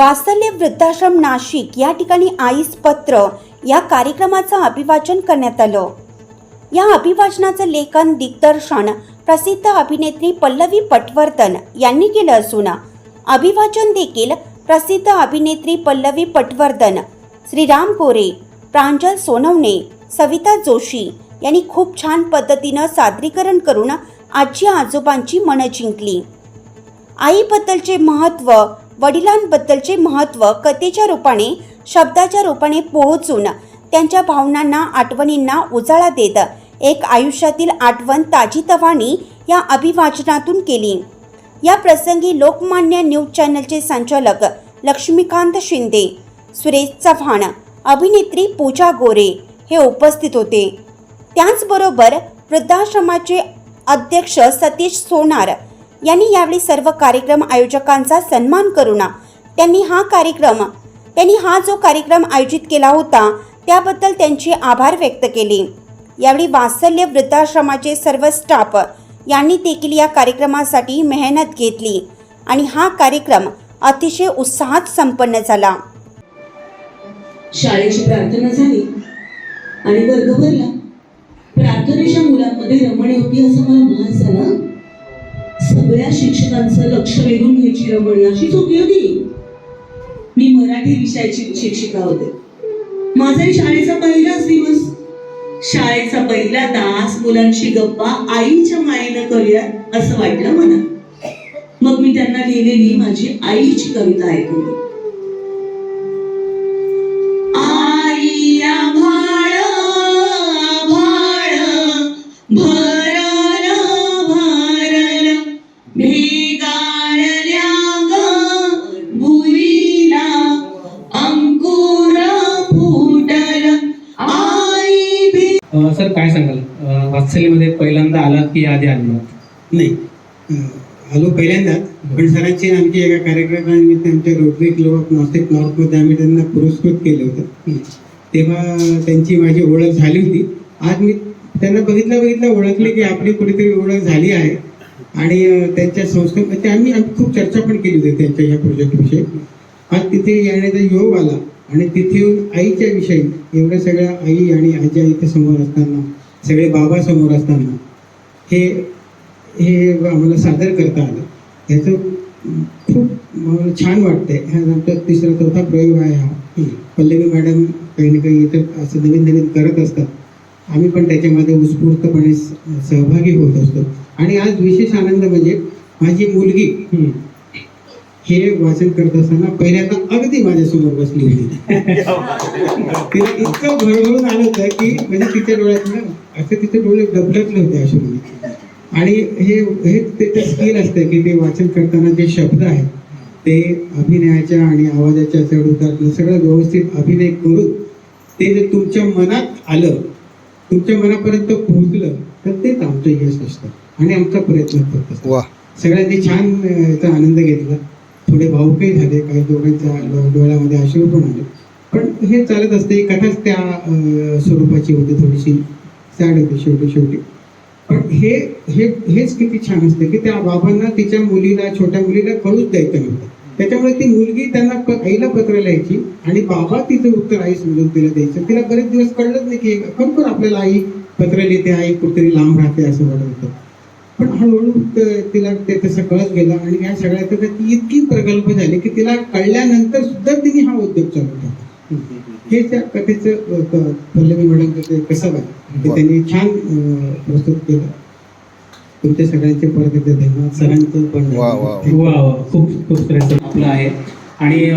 वात्सल्य वृद्धाश्रम नाशिक या ठिकाणी आईस पत्र या कार्यक्रमाचं अभिवाचन करण्यात आलं. या अभिवाचनाचं लेखन दिग्दर्शन प्रसिद्ध अभिनेत्री पल्लवी पटवर्धन यांनी केलं असून अभिवाचन देखील प्रसिद्ध अभिनेत्री पल्लवी पटवर्धन श्रीराम गोरे प्रांजल सोनवणे सविता जोशी यांनी खूप छान पद्धतीनं सादरीकरण करून आजी आजोबांची मनं जिंकली. आईबद्दलचे महत्त्व वडिलांबद्दलचे महत्त्व कथेच्या रूपाने शब्दाच्या रूपाने पोहोचून त्यांच्या भावनांना आठवणींना उजाळा देत एक आयुष्यातील आठवण ताजीतवानी या अभिवाचनातून केली. या प्रसंगी लोकमान्य न्यूज चॅनलचे संचालक लक्ष्मीकांत शिंदे सुरेश चव्हाण अभिनेत्री पूजा गोरे हे उपस्थित होते. त्याचबरोबर वृद्धाश्रमाचे अध्यक्ष सतीश सोनार यांनी यावेळी सर्व कार्यक्रम आयोजकांचा सन्मान करून त्यांनी हा कार्यक्रम त्यांनी हा जो कार्यक्रम आयोजित केला होता त्याबद्दल त्यांचे आभार व्यक्त केले. यावेळी वात्सल्य वृद्धाश्रमाचे सर्व स्टाफ यांनी देखील या कार्यक्रमासाठी मेहनत घेतली आणि हा कार्यक्रम अतिशय उत्साहात संपन्न झाला. शाळेची प्रार्थना झाली आणि वर्ग भरला. प्रार्थनेच्या मुलांमध्ये रमणी होती असं मला भास झाला सगळ्या शिक्षकांचं लक्ष वेधून घ्यायची रमणी अशीच चुकी होती. मी मराठी विषयाची शिक्षिका होते. माझाही शाळेचा पहिलाच दिवस. शाळेचा पहिला तास मुलांशी गप्पा आईच्या मायेनं करूया असं वाटलं मला. मग मी त्यांना लिहिलेली माझी आईची कविता ऐकवली सर काय सांगाल? वात्सल्यमध्ये पहिल्यांदा आलात की आधी आलेला नाही. आलो पहिल्यांदा पण सरांची आणि आमची एका कार्यक्रमानिमित्त आमच्या रोटरी क्लब ऑफ नाशिक नॉर्थमध्ये आम्ही त्यांना पुरस्कृत केलं होतं. तेव्हा त्यांची माझी ओळख झाली होती. आज मी त्यांना बघितलं बघितलं ओळखले की आपली कुठेतरी ओळख झाली आहे. आणि त्यांच्या संस्कृत ते आम्ही आम्ही खूप चर्चा पण केली होती त्यांच्या या प्रोजेक्टविषयी आज तिथे येण्याचा योग आला. आणि तिथे येऊन आईच्या विषयी एवढ्या सगळ्या आई आणि आजी इथे समोर असताना सगळे बाबा समोर असताना हे हे आम्हाला सादर करता आलं. ह्याचं खूप छान वाटतंय. हा आमचा तिसरा चौथा प्रयोग आहे हा. पल्लवी मॅडम काही ना काही इथं असं नवीन नवीन करत असतात. आम्ही पण त्याच्यामध्ये उत्स्फूर्तपणे सहभागी होत असतो. आणि आज विशेष आनंद म्हणजे माझी मुलगी हे वाचन करत असताना पहिल्यांदा अगदी माझ्यासमोर बसली होती. तिला इतकं भरभरून आलं होतं की म्हणजे तिच्या डोळ्यात ना असं तिचे डोळे डबडकले होते असे म्हणजे आणि हे हे ते स्किल असतं की ते वाचन करताना जे शब्द आहेत ते अभिनयाच्या आणि आवाजाच्या चढउतारनं सगळं व्यवस्थित अभिनय करून ते जर तुमच्या मनात आलं तुमच्या मनापर्यंत पोहोचलं तर तेच आमचं यश असतं आणि आमचा प्रयत्न करत असतो सगळ्यांनी छान याचा आनंद घेतला. थोडे भाऊकही झाले काही दोघांच्या डोळ्यामध्ये अश्रू पण आले. पण हे चालत असते कथाच त्या स्वरूपाची होती थोडीशी. सॅड होती शेवटी शेवटी. पण हे हे हेच किती छान असते की त्या बाबांना तिच्या मुलीला छोट्या मुलीला कळूच द्यायचं नव्हतं. त्याच्यामुळे ती मुलगी त्यांना प- आईला पत्र लिहायची आणि बाबा तिचं उत्तर आई समजून तिला द्यायचं. तिला बरेच दिवस कळलंच नाही की खरोखर आपल्याला आई पत्र लिहिते आई कुठेतरी लांब राहते असं वाटत होतं. पण हळूहळू त- तिला ते तसं कळत गेलं आणि या सगळ्यात ती इतकी प्रगल्भ झाली की तिला कळल्यानंतर सुद्धा तिने हा उद्योग चालू हे त्या कथेचं पल्लवी मॅडमचं ते कसं आहे ते त्यांनी छान प्रस्तुत केलं. तुमच्या सगळ्यांचे परत एकदा धन्यवाद. सरांचं पण. खूप खूप श्रेष्ठ आपलं आहे. आणि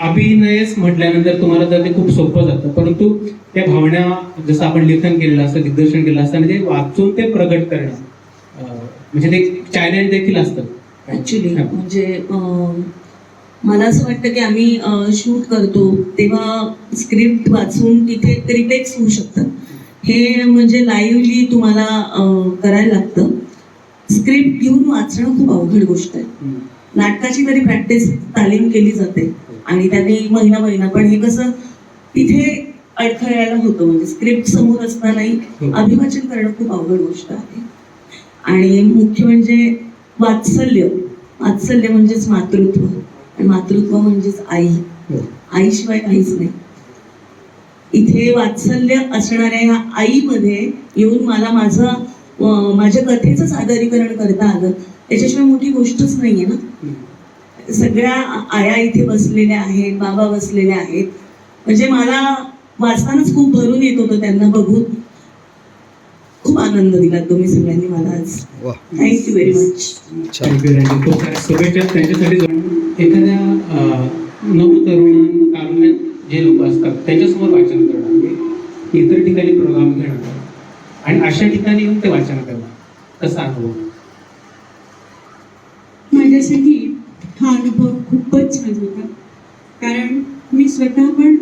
अभिनयच म्हटल्यानंतर तुम्हाला तर ते खूप सोपं जातं. परंतु त्या भावना जसं आपण लेखन केलेलं असतं दिग्दर्शन केलं असतं आणि ते वाचून ते प्रगट करणं म्हणजे ते चॅलेंज देखील असतं. ऍक्च्युली. म्हणजे मला असं वाटतं की आम्ही शूट करतो तेव्हा स्क्रिप्ट वाचून तिथे रिटेक्स होऊ शकतात. हे म्हणजे लाईव्हली तुम्हाला करायला लागतं. स्क्रिप्ट घेऊन वाचणं खूप अवघड गोष्ट आहे. नाटकाची तरी प्रॅक्टिस तालीम केली जाते. आणि त्यांनी महिना महिना पण हे कसं तिथे अडथळायला होतं. म्हणजे स्क्रिप्ट समोर असतानाही हो. अभिवाचन करणं खूप अवघड गोष्ट आहे. आणि मुख्य म्हणजे वात्सल्य. वात्सल्य म्हणजेच मातृत्व. आणि मातृत्व म्हणजेच आई. हो. आईशिवाय काहीच नाही. इथे वात्सल्य असणाऱ्या या आईमध्ये येऊन मला माझं माझ्या कथेचं सादरीकरण करता आलं. त्याच्याशिवाय मोठी गोष्टच नाहीये ना. सगळ्या आया इथे बसलेल्या आहेत बाबा बसलेले आहेत. म्हणजे मला वाचतानाच खूप भरून येत होतं त्यांना बघून. खूप आनंद दिला तुम्ही सगळ्यांनी मला आज. Thank you very much thank you thank you खूप साऱ्या शुभेच्छा त्यांच्यासाठी. एखाद्या नवतरुण कारुण्यात जे लोक असतात त्यांच्यासमोर वाचन करणं. म्हणजे इतर ठिकाणी प्रोग्राम घेणं. आणि अशा ठिकाणी येऊन ते वाचन करणं. कसा अनुभव? माझ्यासाठी हा अनुभव खूपच छान होता. कारण मी स्वतः पण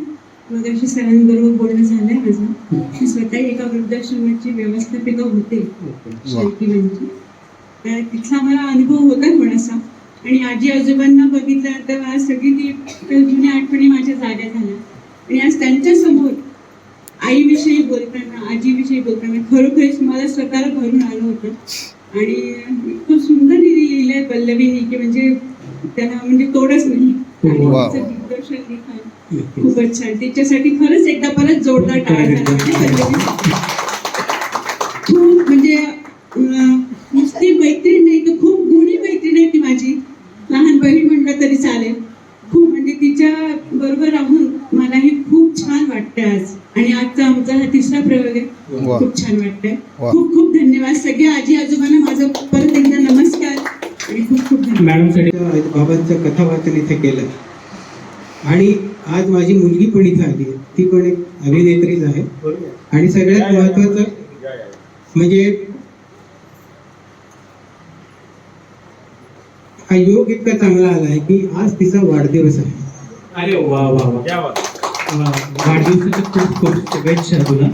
मगाशी सरांबरोबर बोलणं झालंय माझं. मी स्वतः एका वृद्धाश्रमाची व्यवस्थापिका होते शेळकीवंची तर तिथला मला अनुभव होता थोडासा. आणि आजी आजोबांना बघितलं तेव्हा सगळी ती जुन्या आठवणी माझ्या जाग्या झाल्या. आणि आज त्यांच्यासमोर आईविषयी बोलताना आजीविषयी बोलताना खरोखरच मला स्वतःला भरून आलं होतं. आणि खूप सुंदर लिहिलंय पल्लवीनी की म्हणजे त्याला म्हणजे तोडच नाही. दिग्दर्शन लिखाण खूपच छान. तिच्यासाठी खरंच एकदा परत जोरदार टाळ्या. खूप म्हणजे अं, नुसती मैत्रीण नाही तर खूप गुणी मैत्रीण आहे ती माझी. लहान बहीण म्हटलं तरी चालेल. खूप म्हणजे तिच्या बरोबर राहून मलाही खूप छान वाटतंय आज. आणि आजचा आमचा हा तिसरा प्रयोग आहे. खूप छान वाटतंय. खूप खूप धन्यवाद. सगळ्या आजी आजोबांना माझं परत एकदा नमस्कार आणि खूप खूप धन्यवाद मॅडमसाठी बाबांचं कथा वाचन इथे केलं. आणि आज माझी मुलगी पण इथे आली आहे. ती पण एक अभिनेत्रीच आहे. आणि सगळ्यात महत्वाचं म्हणजे हा योग इतका चांगला आला आहे की आज तिचा वाढदिवस आहे. अरे वा वा. वाढदिवसाच्या खूप खूप शुभेच्छा तुला.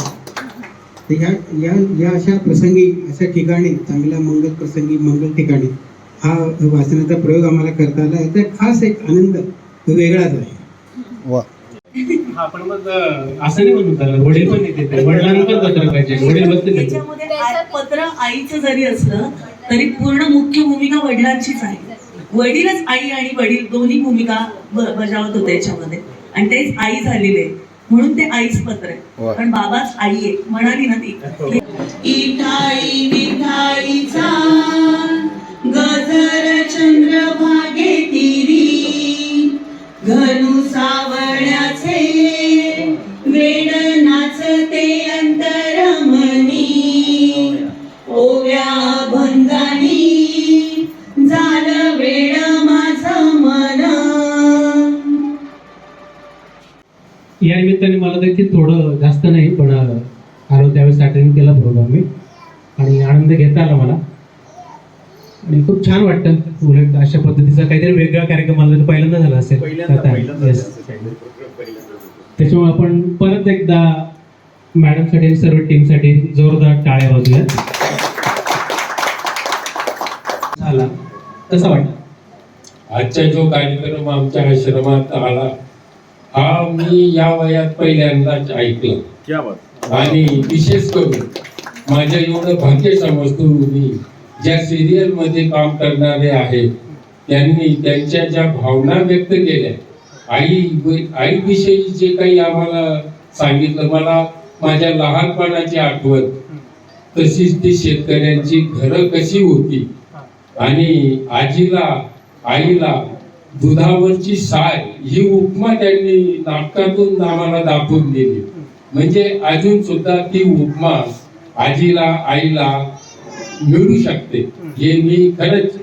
या या अशा प्रसंगी अशा ठिकाणी चांगल्या मंगल प्रसंगी मंगल ठिकाणी हा वाचनाचा प्रयोग आम्हाला करता आला याचा खास एक आनंद वेगळाच आहे वा आपण मग अं, असं नाही म्हणून चालत वडील पण येते ते. वडिलांना पण पत्र पाहिजे वडील बसले तिथे. त्याच्यामध्ये आ- पत्र आईचं जरी असलं तरी पूर्ण मुख्य भूमिका वडिलांचीच आहे वडीलच आई आणि वडील दोन्ही भूमिका बजावत होते याच्यामध्ये आणि तेच आई झालेले आहे. म्हणून ते आईच पत्र आहे. पण बाबाच आई आहे म्हणाली ना ती घनु सावण्याचे वेड नाचते अंतरमनी ओव्या भंगानी झालं वेड माझं मन. या निमित्ताने मला देखील थोडं जास्त नाही पण अं, आलो त्यावेळेस अटेंड केला प्रोग्राम मी. आणि आनंद घेता आला मला. आणि खूप छान वाटतं. उलट अशा पद्धतीचा काहीतरी वेगळा कार्यक्रम मला तर पहिल्यांदा झाला असेल. त्याच्यामुळे आपण परत एकदा मॅडमसाठी आणि सर्व टीमसाठी जोरदार टाळ्या वाजूया झाला. कसा वाटतं आजचा जो कार्यक्रम आमच्या आश्रमात आला हा मी या वयात पहिल्यांदाच ऐकलं. आणि विशेष करून माझ्या एवढं भाग्य समजतो मी ज्या सिरियलमध्ये काम करणारे आहेत त्यांनी त्यांच्या ज्या भावना व्यक्त केल्या आई आईविषयी जे काही आम्हाला सांगितलं मला माझ्या लहानपणाची आठवण तशीच ती शेतकऱ्यांची घरं कशी होती आणि आजीला आईला दुधावरची साय ही उपमा त्यांनी नाटकातून आम्हाला दाखवून दिली. म्हणजे अजून सुद्धा ती उपमा आजीला आईला मिळू शकते. हे मी खरंच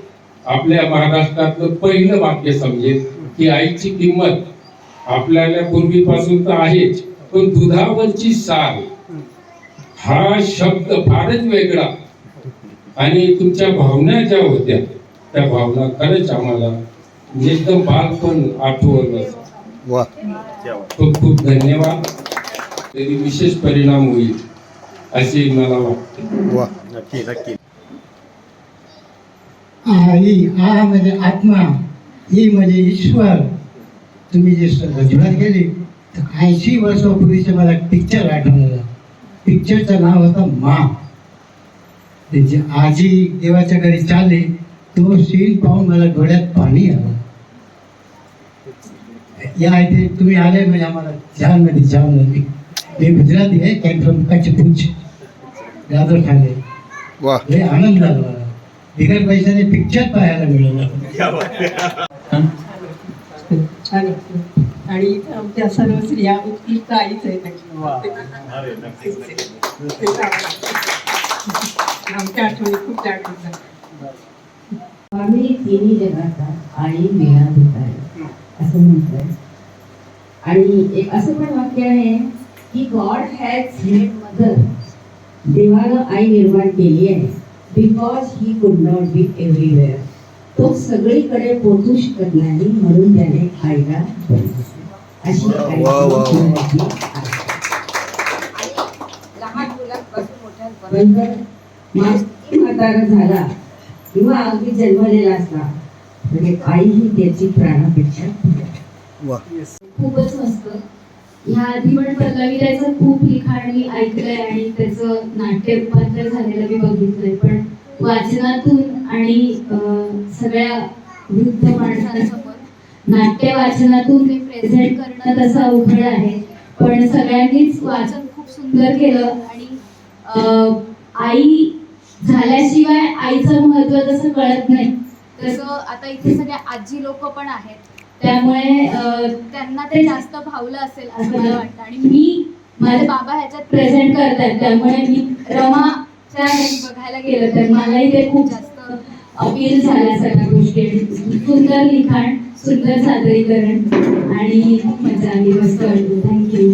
आपल्या महाराष्ट्रातलं पहिलं वाक्य समजेल की आईची किंमत आपल्याला पूर्वीपासून तर आहेच पण दुधावरची साय हा शब्द फारच वेगळा. आणि तुमच्या भावना ज्या होत्या त्या भावना खरंच आम्हाला एकदम बालपण आठवलं वा. खूप खूप धन्यवाद. तरी विशेष परिणाम होईल असे मला वाटते. वा. आई हा म्हणजे आत्मा ही म्हणजे ईश्वर. तुम्ही जे रजवात गेली तर ऐंशी वर्षापूर्वीचं मला पिक्चर आठवलं. पिक्चरचं नाव होतं मा. त्यांची आजी देवाच्या घरी चालली तो सीन पाहून मला डोळ्यात पाणी आलं. या इथे तुम्ही आले म्हणजे आम्हाला छानमध्ये छान झाली मी गुजराती आहे कॅन फ्रॉम कच्छपूंच दादर ठाणे. लय आनंद झाला मला. बिगर पैशाने पिक्चर पाहायला मिळालं. आणि आमच्या सर्व स्त्रिया उत्कृष्ट आईच आहेत आमच्या आठवणी खूप होतात आम्ही तिन्ही जगाचा आई मेळा देत आहे असं म्हटलंय. आणि एक असं पण वाक्य आहे की गॉड हॅज मेड मदर देवानं आई निर्माण केली आहे. Because he could not be everywhere तो सगळीकडे पोहोचू शकत नाही म्हणून त्याने बनवलं. अशी म्हातारा झाला किंवा अगदी जन्मलेला असला म्हणजे आई ही त्याची प्राणापेक्षा खूपच मस्त. ह्या आधी पण पल्लवी त्याचं खूप लिखाण मी ऐकलंय आणि त्याचं नाट्य रूपांतर झालेलं मी बघितलंय. पण वाचनातून आणि सगळ्या वृद्ध माणसांसमोर नाट्य वाचनातून ते प्रेझेंट करणं तसं अवघड आहे. पण सगळ्यांनीच वाचन खूप सुंदर केलं आणि आई झाल्याशिवाय आईचं महत्त्व तसं कळत नाही. तसं आता इथे सगळ्या आजी लोक पण आहेत. त्यामुळे त्यांना ते जास्त भावलं असेल असं मला वाटतं. आणि मी माझे बाबा ह्याच्यात प्रेझेंट करतात. त्यामुळे मी घरी बघायला गेलं तर मलाही ते खूप जास्त अपील झाल्या सगळ्या गोष्टी सुंदर लिखाण सुंदर सादरीकरण आणि खूप मजा आली. मस्त थँक्यू